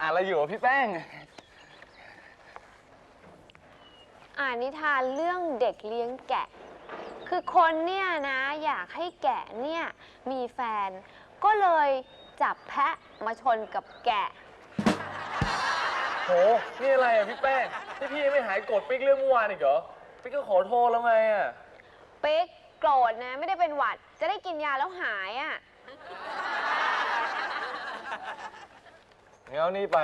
อ่านอะไรอยู่อะพี่แป้ง อ่านนิทานเรื่องเด็กเลี้ยงแกะ คือคนเนี่ยนะอยากให้แกะเนี่ยมีแฟน ก็เลยจับแพะมาชนกับแกะ โห นี่อะไรอะพี่แป้งที่พี่ยังไม่หายโกรธปิ๊กเรื่องเมื่อวานอีกเหรอ ปิ๊กก็ขอโทษแล้วไงอะปิ๊กโกรธนะ ไม่ได้เป็นหวัด จะได้กินยาแล้วหายอะ งั้น เอานี่ไป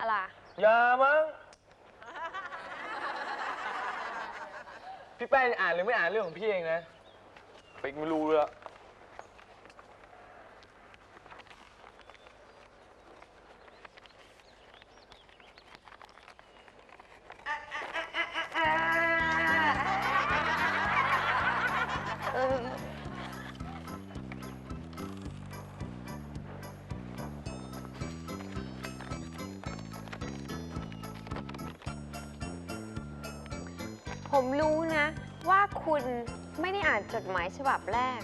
อะไรอยามั้ง พี่แป้งอ่านหรือไม่อ่านเรื่องของพี่เองนะปิ๊กไม่รู้เลยอะ ผมรู้นะ ว่าคุณไม่ได้อ่านจดหมายฉบับแรก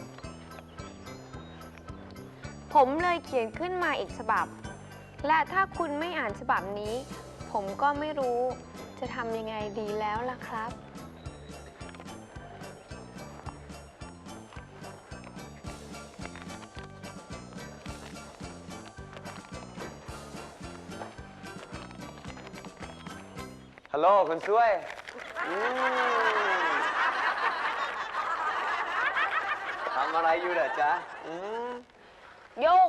ผมเลยเขียนขึ้นมาอีกฉบับ และถ้าคุณไม่อ่านฉบับนี้ ผมก็ไม่รู้จะทำยังไงดีแล้วล่ะครับ ฮัลโหลคนช่วย ทำอะไรอยู่เหรอจ๊ะอืมยุ่ง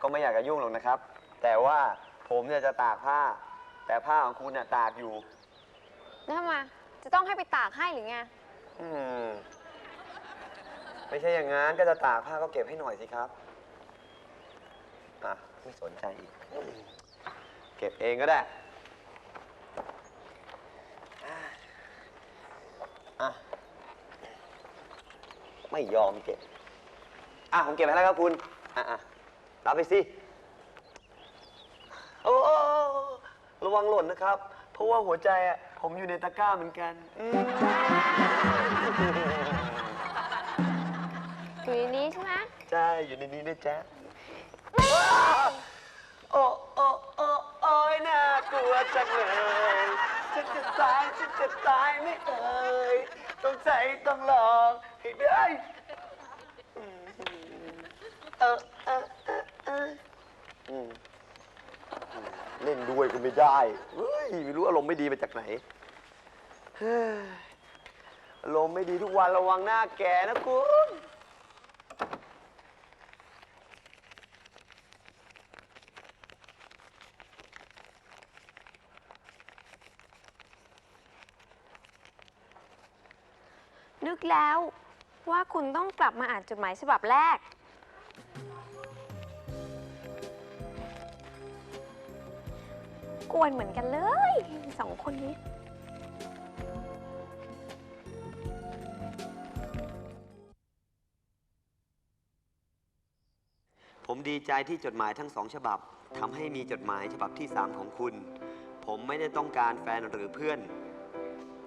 ก็ไม่อยากจะยุ่งหรอกนะครับ แต่ว่าผมเนี่ยจะตากผ้า แต่ผ้าของคุณน่ะตากอยู่ แล้วทำไมจะต้องให้ไปตากให้หรือไง อืม ไม่ใช่อย่างงั้นก็จะตากผ้าก็เก็บให้หน่อยสิครับอะไม่สนใจอีกอืมเก็บเองก็ได้ ไม่ยอมเก็บ อะผมเก็บให้แล้วครับคุณ อะอะรับไปสิ โอ้โอ้โอ้ระวังหล่นนะครับ เพราะว่าหัวใจอะผมอยู่ในตะกร้าเหมือนกันอืมอยู่ในนี้ใช่ไหมใช่อยู่ในนี้นะจ๊ะโอ้โอ้โอ้โอ้ยน่ากลัวจังเลย ฉันจะตาย ฉันจะตายไม่เอ่ย ต้องใจต้องลองให้ได้อืมเออเออเออเอออืมอืมเล่นด้วยก็ไม่ได้เฮ้ยไม่รู้อารมณ์ไม่ดีมาจากไหนเฮ้ยอารมณ์ไม่ดีทุกวันระวังหน้าแกนะคุณ นึกแล้วว่าคุณต้องกลับมาอ่านจดหมายฉบับแรก กวนเหมือนกันเลยสองคนนี้ ผมดีใจที่จดหมายทั้งสองฉบับทำให้มีจดหมายฉบับที่สามของคุณ ผมไม่ได้ต้องการแฟนหรือเพื่อน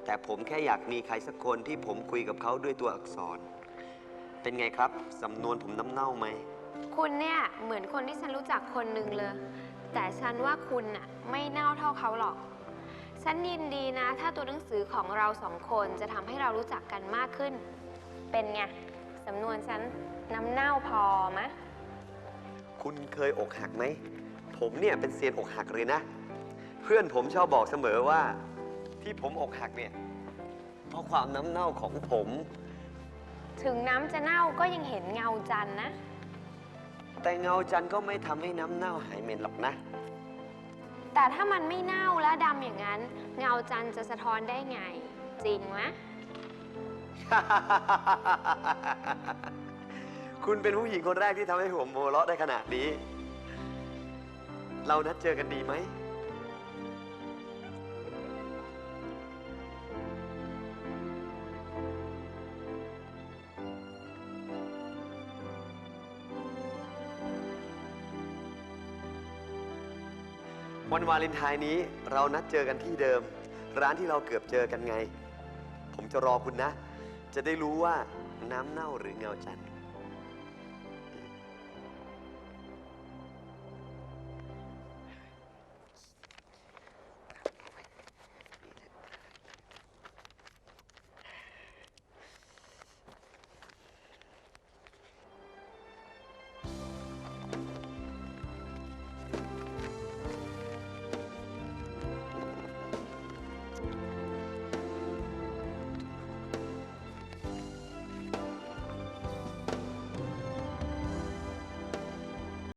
แต่ผมแค่อยากมีใครสักคนที่ผมคุยกับเขาด้วยตัวอักษร เป็นไงครับ สำนวนผมน้ำเน่าไหม คุณเนี่ยเหมือนคนที่ฉันรู้จักคนหนึ่งเลย แต่ฉันว่าคุณน่ะไม่เน่าเท่าเขาหรอก ฉันยินดีนะ ถ้าตัวหนังสือของเราสองคนจะทำให้เรารู้จักกันมากขึ้น เป็นไงสำนวนฉันน้ำเน่าพอมะ คุณเคยอกหักไหม ผมเนี่ยเป็นเซียนอกหักเลยนะ เพื่อนผมชอบบอกเสมอว่า ที่ผมอกหักเนี่ย เพราะความน้ำเน่าของผม ถึงน้ำจะเน่าก็ยังเห็นเงาจันทร์นะ แต่เงาจันทร์ก็ไม่ทำให้น้ำเน่าหายเหม็นหรอกนะ แต่ถ้ามันไม่เน่าและดำอย่างนั้น เงาจันทร์จะสะท้อนได้ไง จริงไหมคุณเป็นผู้หญิงคนแรกที่ทำให้ผมโมวเราะได้ขนาดนี้ เรานัดเจอกันดีไหม วันวาเลนไทน์นี้เรานัดเจอกันที่เดิม ร้านที่เราเกือบเจอกันไง ผมจะรอคุณนะ จะได้รู้ว่าน้ำเน่าหรือเงาจันทร์